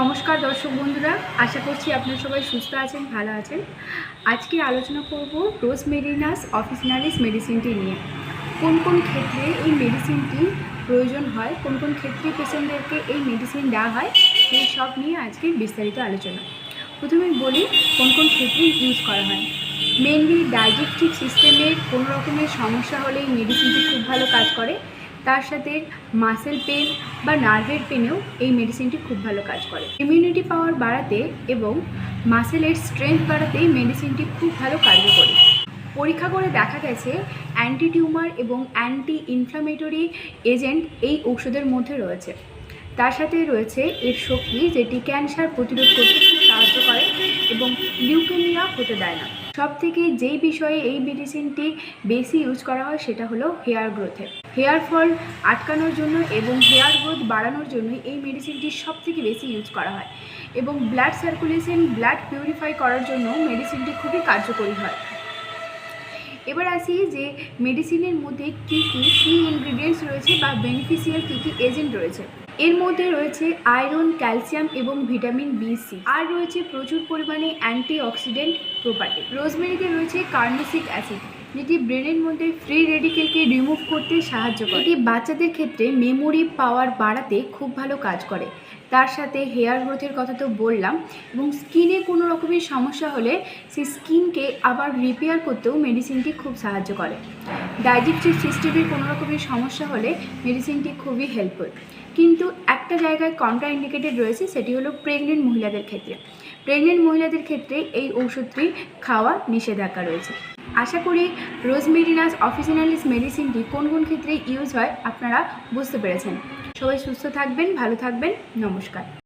নমস্কার দর্শক বন্ধুরা, আশা করছি আপনারা সবাই সুস্থ আছেন, ভালো আছেন। আজকে আলোচনা করব রোজ মেরিনাস অফিসিনালিস মেডিসিনটি নিয়ে। কোন কোন ক্ষেত্রে এই মেডিসিনটি প্রয়োজন হয়, কোন কোন ক্ষেত্রে পেশেন্টদেরকে এই মেডিসিন দেওয়া হয়, সেই সব নিয়ে আজকে বিস্তারিত আলোচনা। প্রথমে বলি কোন কোন ক্ষেত্রে ইউজ করা হয়। মেনলি ডাইজেস্টিভ সিস্টেমের কোনো রকমের সমস্যা হলে এই মেডিসিনটি খুব ভালো কাজ করে। তার সাথে মাসেল পেন বা নার্ভের পেনেও এই মেডিসিনটি খুব ভালো কাজ করে। ইমিউনিটি পাওয়ার বাড়াতে এবং মাসেলের স্ট্রেংথ বাড়াতে এই মেডিসিনটি খুব ভালো কার্যকরী পরীক্ষা করে দেখা গেছে অ্যান্টি টিউমার এবং অ্যান্টি ইনফ্লামেটরি এজেন্ট এই ঔষধের মধ্যে রয়েছে। তার সাথে রয়েছে এর শক্তি যেটি ক্যান্সার প্রতিরোধ করতে খুব সাহায্য করে এবং লিউকেমিয়া হতে দেয় না। সব থেকে যেই বিষয়ে এই মেডিসিনটি বেশি ইউজ করা হয় সেটা হলো হেয়ার গ্রোথে হেয়ার ফল আটকানোর জন্য এবং হেয়ার গ্রোথ বাড়ানোর জন্য এই মেডিসিনটি সব থেকে বেশি ইউজ করা হয়। এবং ব্লাড সার্কুলেশন ব্লাড পিউরিফাই করার জন্য মেডিসিনটি খুবই কার্যকরী হয়। এবার আসি যে মেডিসিনের মধ্যে কী কী কী ইনগ্রিডিয়েন্টস রয়েছে বা বেনিফিশিয়াল কী কী এজেন্ট রয়েছে? এর মধ্যে রয়েছে আয়রন ক্যালসিয়াম এবং ভিটামিন বি সি আর রয়েছে প্রচুর পরিমাণে অ্যান্টিঅক্সিডেন্ট প্রপার্টি রোজমেরিতে রয়েছে কার্নিসিক অ্যাসিড যেটি ব্রেনের মধ্যে ফ্রি রেডিকেলকে রিমুভ করতে সাহায্য করে। এটি বাচ্চাদের ক্ষেত্রে মেমোরি পাওয়ার বাড়াতে খুব ভালো কাজ করে। তার সাথে হেয়ার গ্রোথের কথা তো বললাম এবং স্কিনে কোনো রকমের সমস্যা হলে সেই স্কিনকে আবার রিপেয়ার করতেও মেডিসিনটি খুব সাহায্য করে। ডাইজেস্টিভ সিস্টেমের কোনো রকমের সমস্যা হলে মেডিসিনটি খুবই হেল্পফুল কিন্তু একটা জায়গায় কন্ট্রা ইন্ডিকেটেড রয়েছে সেটি হলো প্রেগনেন্ট মহিলাদের ক্ষেত্রে। প্রেগনেন্ট মহিলাদের ক্ষেত্রে এই ওষুধটি খাওয়া নিষেধাজ্ঞা রয়েছে। আশা করি রোজমেরিনাস অফিসিনালিস মেডিসিনটি কোন কোন ক্ষেত্রে ইউজ হয় আপনারা বুঝতে পেরেছেন। সবাই সুস্থ থাকবেন, ভালো থাকবেন, নমস্কার।